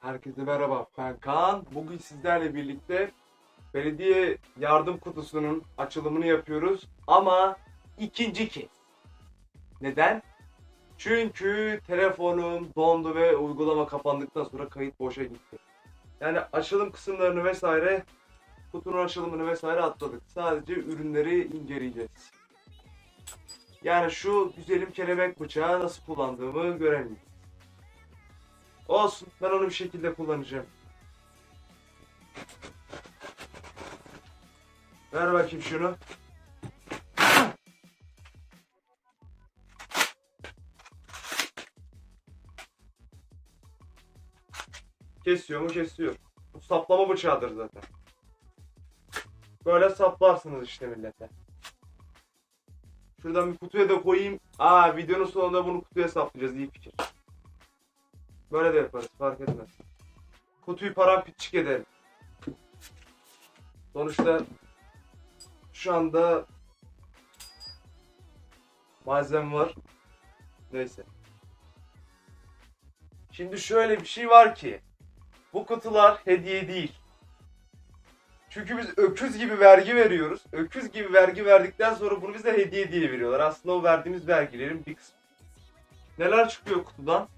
Herkese merhaba, ben Kaan. Bugün sizlerle birlikte belediye yardım kutusunun açılımını yapıyoruz. Ama ikinci kez. Neden? Çünkü telefonum dondu ve uygulama kapandıktan sonra kayıt boşa gitti. Yani açılım kısımlarını vesaire, kutunun açılımını vesaire atladık. Sadece ürünleri inceleyeceğiz. Yani şu güzelim kelebek bıçağı nasıl kullandığımı görelim. Olsun. Ben onu bir şekilde kullanacağım. Ver bakayım şunu. Kesiyor mu kesiyor. Bu saplama bıçağıdır zaten. Böyle saplarsınız işte millete. Şuradan bir kutuya da koyayım. Aa videonun sonunda bunu kutuya saplayacağız. İyi fikir. Böyle de yaparız fark etmez. Kutuyu paramparçık edelim. Sonuçta şu anda malzeme var. Neyse. Şimdi şöyle bir şey var ki bu kutular hediye değil. Çünkü biz öküz gibi vergi veriyoruz. Öküz gibi vergi verdikten sonra bunu bize hediye diye veriyorlar. Aslında o verdiğimiz vergilerin bir kısmı. Neler çıkıyor kutudan?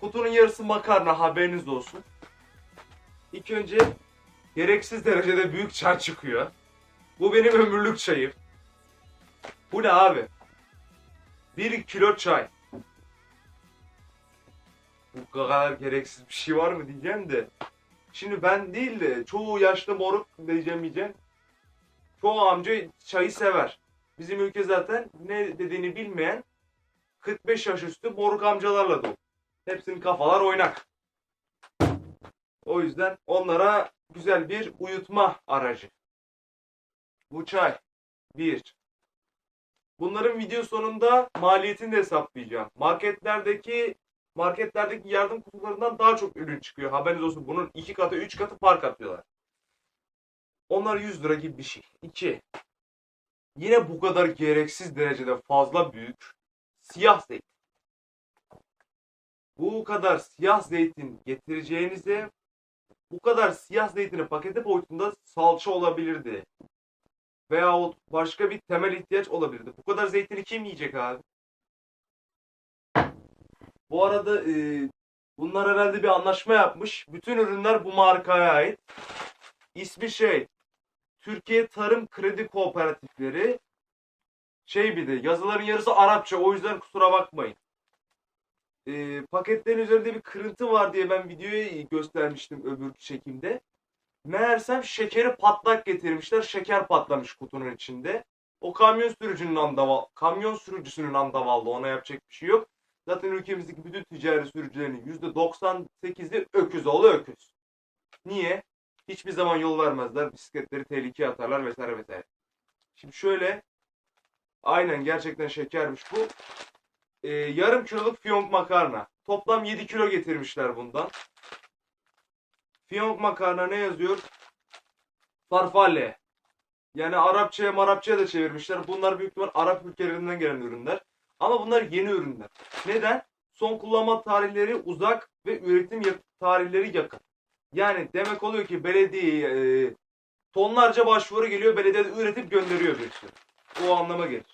Kutunun yarısı makarna haberiniz olsun. İlk önce gereksiz derecede büyük çay çıkıyor. Bu benim ömürlük çayım. Bu ne abi? 1 kilo çay. Bu kadar gereksiz bir şey var mı diyeceğim de. Şimdi ben değil de çoğu yaşlı moruk diyeceğim diyeceğim. Çoğu amca çayı sever. Bizim ülke zaten ne dediğini bilmeyen 45 yaş üstü moruk amcalarla dolu. Hepsinin kafalar oynak. O yüzden onlara güzel bir uyutma aracı. Bu çay. Bir. Bunların video sonunda maliyetini de hesaplayacağım. Marketlerdeki marketlerdeki yardım kutularından daha çok ürün çıkıyor. Haberiniz olsun. Bunun iki katı, üç katı fark atıyorlar. Onlar 100 lira gibi bir şey. İki. Yine bu kadar gereksiz derecede fazla büyük siyah zeytin bu kadar siyah zeytin getireceğinize bu kadar siyah zeytini paketi boyutunda salça olabilirdi. Veyahut başka bir temel ihtiyaç olabilirdi. Bu kadar zeytini kim yiyecek abi? Bu arada e, bunlar herhalde bir anlaşma yapmış. Bütün ürünler bu markaya ait. İsmi şey Türkiye Tarım Kredi Kooperatifleri. Şey bir de yazıların yarısı Arapça o yüzden kusura bakmayın e, paketlerin üzerinde bir kırıntı var diye ben videoyu göstermiştim öbür çekimde. Meğersem şekeri patlak getirmişler. Şeker patlamış kutunun içinde. O kamyon sürücünün andaval, kamyon sürücüsünün andavallı ona yapacak bir şey yok. Zaten ülkemizdeki bütün ticari sürücülerin %98'i öküz oğlu öküz. Niye? Hiçbir zaman yol vermezler. Bisikletleri tehlikeye atarlar vesaire vesaire. Şimdi şöyle aynen gerçekten şekermiş bu e, yarım kiloluk fiyonk makarna. Toplam 7 kilo getirmişler bundan. Fiyonk makarna ne yazıyor? Farfalle. Yani Arapçaya Marapçaya da çevirmişler. Bunlar büyük ihtimal Arap ülkelerinden gelen ürünler. Ama bunlar yeni ürünler. Neden? Son kullanma tarihleri uzak ve üretim tarihleri yakın. Yani demek oluyor ki belediye e, tonlarca başvuru geliyor. Belediye üretip gönderiyor bir sürü. O anlama gelir.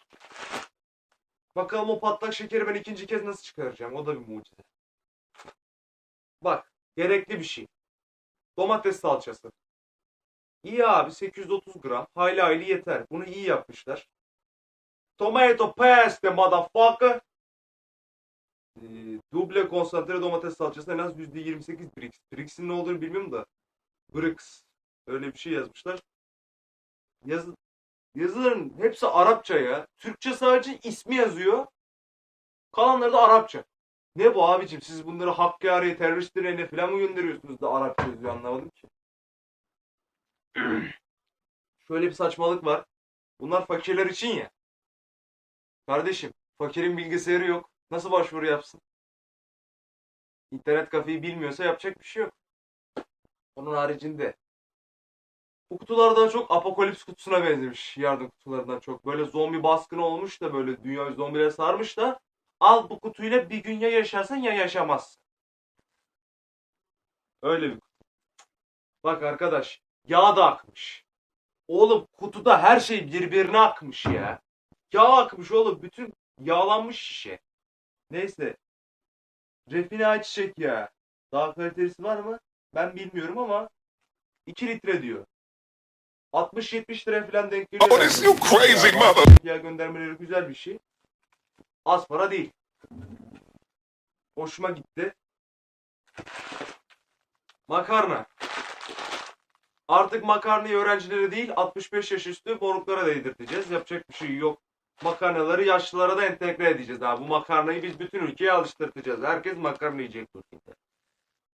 Bakalım o patlak şekeri ben ikinci kez nasıl çıkaracağım? O da bir mucize. Bak, gerekli bir şey. Domates salçası. İyi abi 830 gram. Hayli hayli yeter. Bunu iyi yapmışlar. Tomato paste motherfucker. Ee, duble konsantre domates salçası en az %28 Brix. Brix'in ne olduğunu bilmiyorum da. Brix. Öyle bir şey yazmışlar. Yazı, Yazıların hepsi Arapça ya. Türkçe sadece ismi yazıyor. Kalanları da Arapça. Ne bu abicim? Siz bunları Hakkari'ye, terörist direğine falan mı gönderiyorsunuz da Arapça yazıyor anlamadım ki. Şöyle bir saçmalık var. Bunlar fakirler için ya. Kardeşim, fakirin bilgisayarı yok. Nasıl başvuru yapsın? İnternet kafeyi bilmiyorsa yapacak bir şey yok. Onun haricinde bu kutular daha çok apokalips kutusuna benzemiş yardım kutularından çok. Böyle zombi baskını olmuş da böyle dünya zombilere sarmış da al bu kutuyla bir gün ya yaşarsın ya yaşamazsın. Öyle bir kutu. Bak arkadaş yağ da akmış. Oğlum kutuda her şey birbirine akmış ya. Yağ akmış oğlum. Bütün yağlanmış şişe. Neyse. Refine ayçiçek yağı. Daha kalitelisi var mı? Ben bilmiyorum ama 2 litre diyor. 60-70 lira falan denk geliyor. Oh, this you crazy mother. Ya göndermeleri güzel bir şey. Az para değil. Hoşuma gitti. Makarna. Artık makarnayı öğrencilere değil 65 yaş üstü moruklara da yedirteceğiz. Yapacak bir şey yok. Makarnaları yaşlılara da entegre edeceğiz abi. Bu makarnayı biz bütün ülkeye alıştırtacağız. Herkes makarna yiyecek Türkiye'de.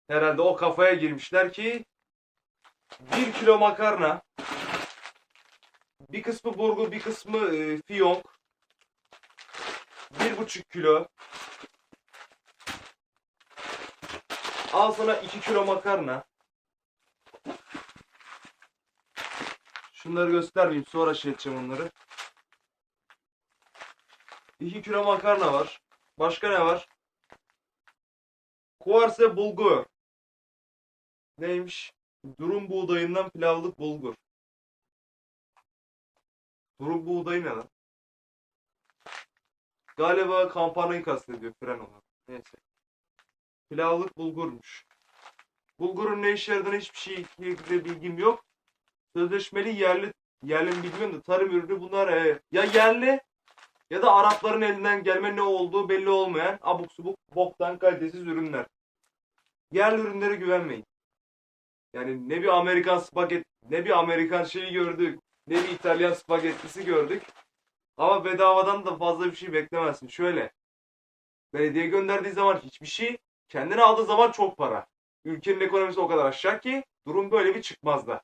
Herhalde o kafaya girmişler ki 1 kilo makarna bir kısmı burgu, bir kısmı e, fiyonk. Bir buçuk kilo. Al sana iki kilo makarna. Şunları göstermeyeyim sonra şey edeceğim onları. 2 kilo makarna var. Başka ne var? Kuarse bulgur. Neymiş? Durum buğdayından pilavlık bulgur. Durum buğdayı ne lan? Galiba kampanayı kastediyor fren olan. Neyse. Pilavlık bulgurmuş. Bulgurun ne işe yaradığını hiçbir şey ilgili bilgim yok. Sözleşmeli yerli yerli mi bilmiyorum da tarım ürünü bunlar e, ya yerli ya da Arapların elinden gelme ne olduğu belli olmayan abuk subuk boktan kalitesiz ürünler. Yerli ürünlere güvenmeyin. Yani ne bir Amerikan spaget ne bir Amerikan şeyi gördük ne bir İtalyan spagettisi gördük. Ama bedavadan da fazla bir şey beklemezsin. Şöyle. Belediye gönderdiği zaman hiçbir şey, kendine aldığı zaman çok para. Ülkenin ekonomisi o kadar aşağı ki durum böyle bir çıkmaz da.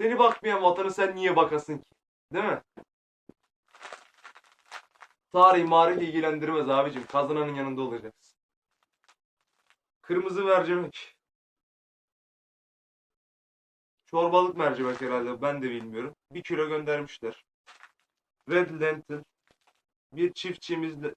Seni bakmayan vatanı sen niye bakasın ki? Değil mi? Tarih marih ilgilendirmez abicim. Kazananın yanında olacaksın. Kırmızı mercimek. Çorbalık mercimek herhalde. Ben de bilmiyorum. Bir kilo göndermişler. Red lentil. Bir çiftçimizle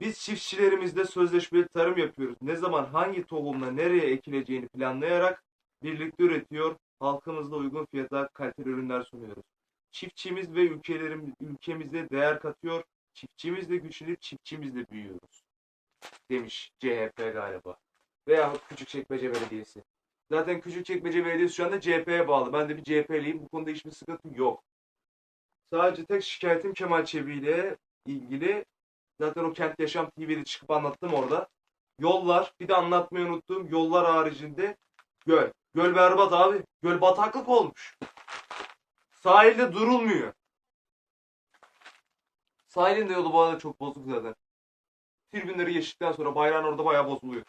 biz çiftçilerimizle sözleşmeli tarım yapıyoruz. Ne zaman hangi tohumla nereye ekileceğini planlayarak birlikte üretiyor. Halkımızla uygun fiyata kaliteli ürünler sunuyoruz. Çiftçimiz ve ülkelerim ülkemize değer katıyor. Çiftçimizle güçlenip çiftçimizle büyüyoruz. Demiş CHP galiba. Veya Küçükçekmece Belediyesi. Zaten Küçükçekmece Belediyesi şu anda CHP'ye bağlı. Ben de bir CHP'liyim. Bu konuda hiçbir sıkıntım yok. Sadece tek şikayetim Kemal Çebi ile ilgili. Zaten o Kent Yaşam TV'de çıkıp anlattım orada. Yollar, bir de anlatmayı unuttuğum yollar haricinde göl. Göl berbat abi. Göl bataklık olmuş. Sahilde durulmuyor. Sahilin de yolu bu arada çok bozuk zaten. Tribünleri geçtikten sonra bayrağın orada bayağı bozuluyor.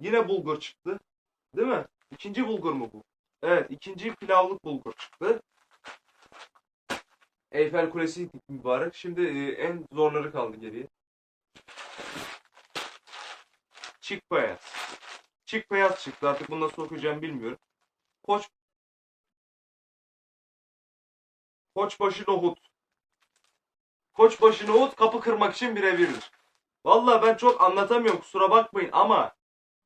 Yine bulgur çıktı. Değil mi? İkinci bulgur mu bu? Evet, ikinci pilavlık bulgur çıktı. Eyfel Kulesi mübarek. Şimdi e, en zorları kaldı geriye. Çik beyaz. Çik beyaz çıktı. Artık bunu nasıl okuyacağım bilmiyorum. Koç Koçbaşı nohut. Koçbaşı nohut kapı kırmak için birebirdir. Vallahi ben çok anlatamıyorum kusura bakmayın ama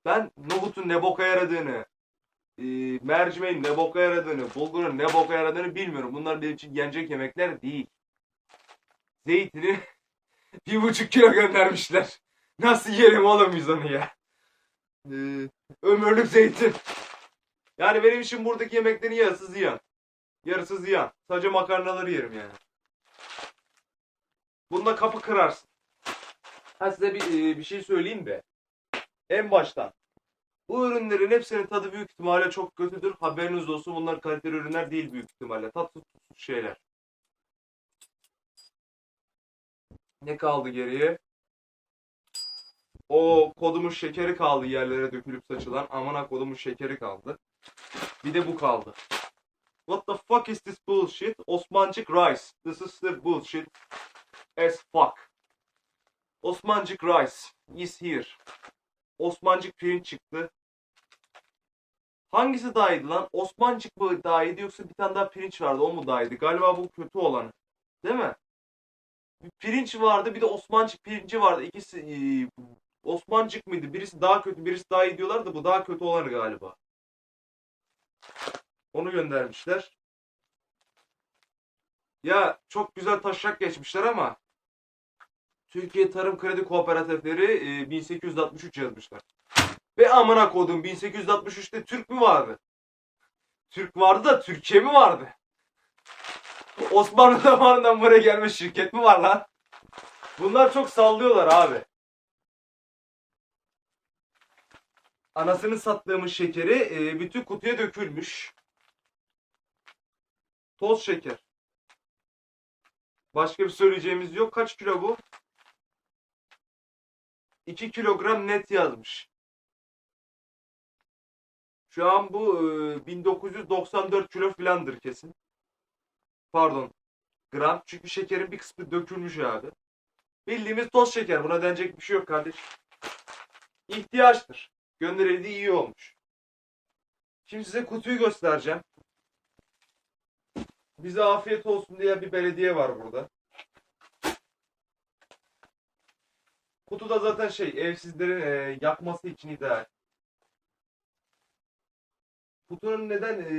ben nohutun ne boka yaradığını, e, mercimeğin ne boka yaradığını, bulgurun ne boka yaradığını bilmiyorum. Bunlar benim için yenecek yemekler değil. Zeytini bir buçuk kilo göndermişler. Nasıl yiyelim oğlum biz onu ya? E, ömürlük zeytin. Yani benim için buradaki yemeklerin yarısı ziyan. Yarısı ziyan. Sadece makarnaları yerim yani. Bunda kapı kırarsın. Ha size bir, e, bir şey söyleyeyim de. En baştan. Bu ürünlerin hepsinin tadı büyük ihtimalle çok kötüdür. Haberiniz olsun bunlar kaliteli ürünler değil büyük ihtimalle. Tuzsuz şeyler. Ne kaldı geriye? O kodumun şekeri kaldı yerlere dökülüp saçılan. Amına kodumun şekeri kaldı. Bir de bu kaldı. What the fuck is this bullshit? Osmancık rice. This is the bullshit as fuck. Osmancık rice is here. Osmancık pirinç çıktı. Hangisi daha iyiydi lan? Osmancık mı daha iyiydi yoksa bir tane daha pirinç vardı o mu daha iyiydi? Galiba bu kötü olan. Değil mi? bir pirinç vardı bir de Osmancık pirinci vardı. İkisi e, mıydı? Birisi daha kötü, birisi daha iyi diyorlar da bu daha kötü olan galiba. Onu göndermişler. Ya çok güzel taşak geçmişler ama Türkiye Tarım Kredi Kooperatifleri e, 1863 yazmışlar. Ve amına kodum 1863'te Türk mü vardı? Türk vardı da Türkiye mi vardı? Osmanlı zamanından buraya gelmiş şirket mi var lan? Bunlar çok sallıyorlar abi. Anasını sattığımız şekeri e, bütün kutuya dökülmüş. Toz şeker. Başka bir söyleyeceğimiz yok. Kaç kilo bu? 2 kilogram net yazmış. Şu an bu e, 1994 kilo filandır kesin. Pardon. Gram. Çünkü şekerin bir kısmı dökülmüş abi. Bildiğimiz toz şeker. Buna denecek bir şey yok kardeş. İhtiyaçtır. Gönderildiği iyi olmuş. Şimdi size kutuyu göstereceğim. Bize afiyet olsun diye bir belediye var burada. Kutuda zaten şey evsizlerin e, yakması için ideal. Kutunun neden e,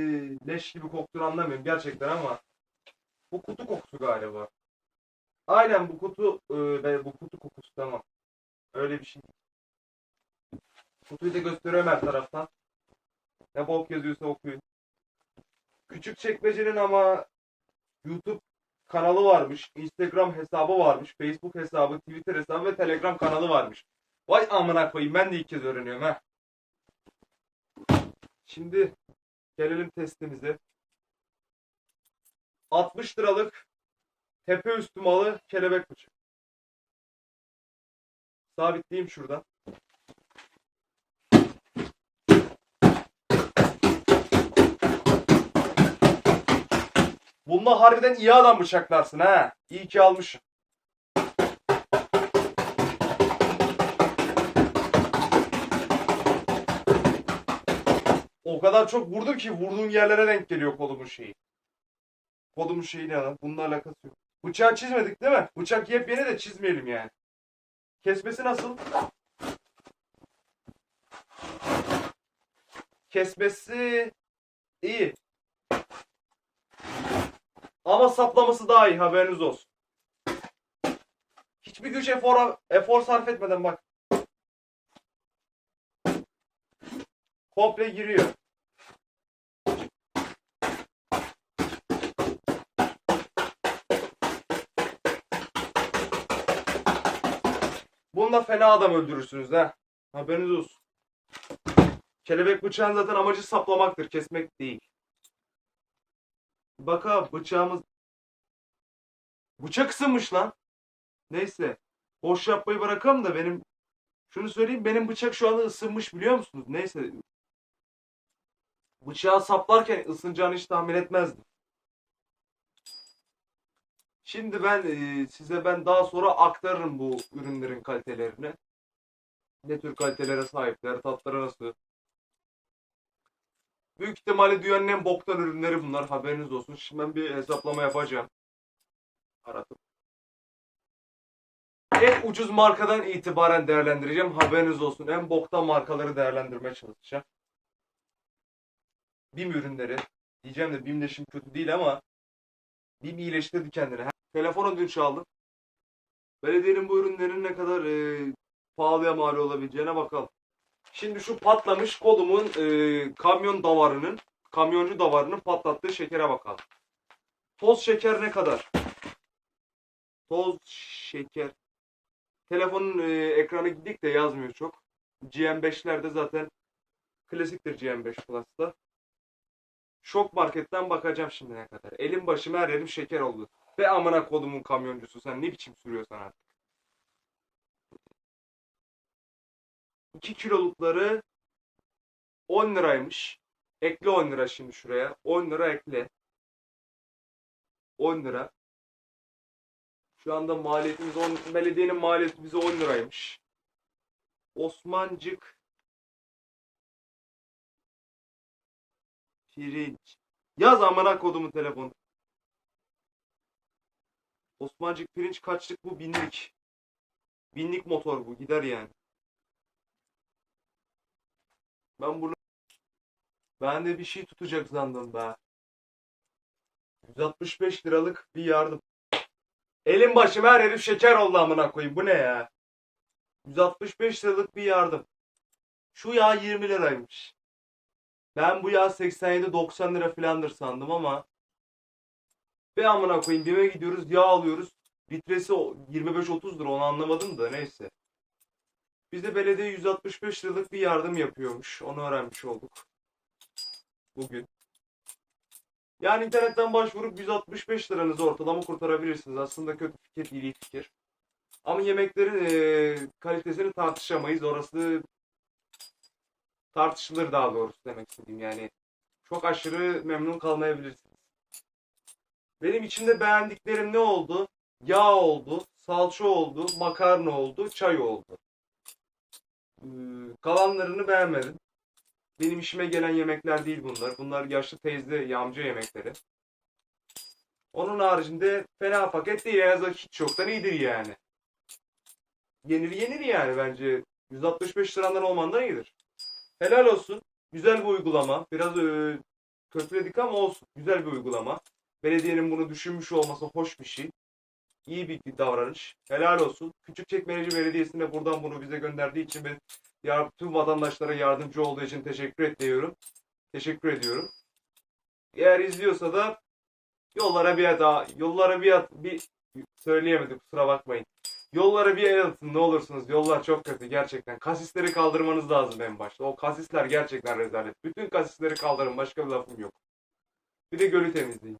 leş gibi koktuğunu anlamıyorum gerçekten ama bu kutu kokusu galiba. Aynen bu kutu e, bu kutu kokusu tamam. Öyle bir şey. Kutuyu da gösteriyorum her taraftan. Ne bok yazıyorsa okuyun. Küçük çekmecenin ama YouTube kanalı varmış, Instagram hesabı varmış, Facebook hesabı, Twitter hesabı ve Telegram kanalı varmış. Vay amına koyayım ben de ilk kez öğreniyorum ha. Şimdi gelelim testimize. 60 liralık tepe üstü malı kelebek bıçak. Sabitleyeyim şuradan. Bununla harbiden iyi adam bıçaklarsın ha. İyi ki almışım. O kadar çok vurdum ki vurduğum yerlere denk geliyor kolumun şeyi. Kolumun şeyi ne lan? Bununla alakası yok. Bıçağı çizmedik değil mi? Bıçak yepyeni de çizmeyelim yani. Kesmesi nasıl? Kesmesi iyi. Ama saplaması daha iyi haberiniz olsun. Hiçbir güç efor, efor sarf etmeden bak. Komple giriyor. Bununla fena adam öldürürsünüz ha. Haberiniz olsun. Kelebek bıçağın zaten amacı saplamaktır, kesmek değil. Bak abi bıçağımız... Bıçak ısınmış lan. Neyse. Boş yapmayı bırakalım da benim... Şunu söyleyeyim benim bıçak şu anda ısınmış biliyor musunuz? Neyse. Bıçağı saplarken ısınacağını hiç tahmin etmezdim. Şimdi ben e, size ben daha sonra aktarırım bu ürünlerin kalitelerini. Ne tür kalitelere sahipler, tatları nasıl. Büyük ihtimalle dünyanın en boktan ürünleri bunlar. Haberiniz olsun. Şimdi ben bir hesaplama yapacağım. Aratıp. En ucuz markadan itibaren değerlendireceğim. Haberiniz olsun. En boktan markaları değerlendirmeye çalışacağım. BİM ürünleri. Diyeceğim de BİM de şimdi kötü değil ama BİM iyileştirdi kendini. Telefonu dün çaldım. Belediyenin bu ürünlerin ne kadar e, pahalıya mal olabileceğine bakalım. Şimdi şu patlamış kodumun e, kamyon davarının, kamyoncu davarının patlattığı şekere bakalım. Toz şeker ne kadar? Toz şeker. Telefonun e, ekranı gidik de yazmıyor çok. GM5'lerde zaten klasiktir GM5 Plus'ta. Şok marketten bakacağım şimdi ne kadar. Elim başım her yerim şeker oldu. Ve amına kodumun kamyoncusu sen ne biçim sürüyorsun artık. 2 kilolukları 10 liraymış. Ekle 10 lira şimdi şuraya. 10 lira ekle. 10 lira. Şu anda maliyetimiz 10, belediyenin maliyeti bize 10 liraymış. Osmancık pirinç. Yaz amına kodumun telefonu. Osmancık pirinç kaçlık bu? Binlik. Binlik motor bu. Gider yani. Ben bunu ben de bir şey tutacak sandım be. 165 liralık bir yardım. Elim başım her herif şeker oldu amına koyayım. Bu ne ya? 165 liralık bir yardım. Şu yağ 20 liraymış. Ben bu yağ 87-90 lira filandır sandım ama be amına koyayım BİM'e gidiyoruz yağ alıyoruz. Litresi o- 25-30 lira onu anlamadım da neyse. Bize belediye 165 liralık bir yardım yapıyormuş. Onu öğrenmiş olduk. Bugün. Yani internetten başvurup 165 liranızı ortalama kurtarabilirsiniz. Aslında kötü fikir değil iyi fikir. Ama yemeklerin eee, kalitesini tartışamayız. Orası tartışılır daha doğrusu demek istediğim. Yani çok aşırı memnun kalmayabilirsiniz. Benim içinde beğendiklerim ne oldu? Yağ oldu, salça oldu, makarna oldu, çay oldu. Ee, kalanlarını beğenmedim. Benim işime gelen yemekler değil bunlar. Bunlar yaşlı teyze, yamcı yemekleri. Onun haricinde fena paket değil. En azından hiç yoktan iyidir yani. Yenir yenir yani bence. 165 lirandan olmandan iyidir. Helal olsun. Güzel bir uygulama. Biraz e, kötüledik ama olsun. Güzel bir uygulama. Belediyenin bunu düşünmüş olması hoş bir şey. İyi bir davranış. Helal olsun. Küçükçekmece Belediyesi'ne buradan bunu bize gönderdiği için ve tüm vatandaşlara yardımcı olduğu için teşekkür ediyorum. Teşekkür ediyorum. Eğer izliyorsa da yollara bir daha yollara bir at bir söyleyemedim kusura bakmayın. Yollara bir el atın ne olursunuz. Yollar çok kötü gerçekten. Kasisleri kaldırmanız lazım en başta. O kasisler gerçekten rezalet. Bütün kasisleri kaldırın. Başka bir lafım yok. Bir de gölü temizleyin.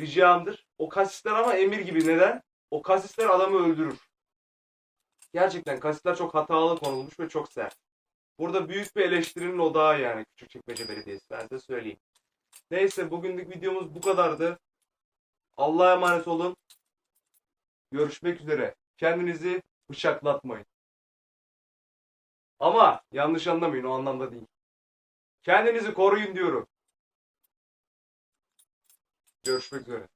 Ricamdır. O kasisler ama emir gibi. Neden? O kasisler adamı öldürür. Gerçekten kasisler çok hatalı konulmuş ve çok sert. Burada büyük bir eleştirinin odağı yani Küçükçekmece Belediyesi. Ben size söyleyeyim. Neyse bugünlük videomuz bu kadardı. Allah'a emanet olun. Görüşmek üzere. Kendinizi bıçaklatmayın. Ama yanlış anlamayın o anlamda değil. Kendinizi koruyun diyorum. Görüşmek üzere.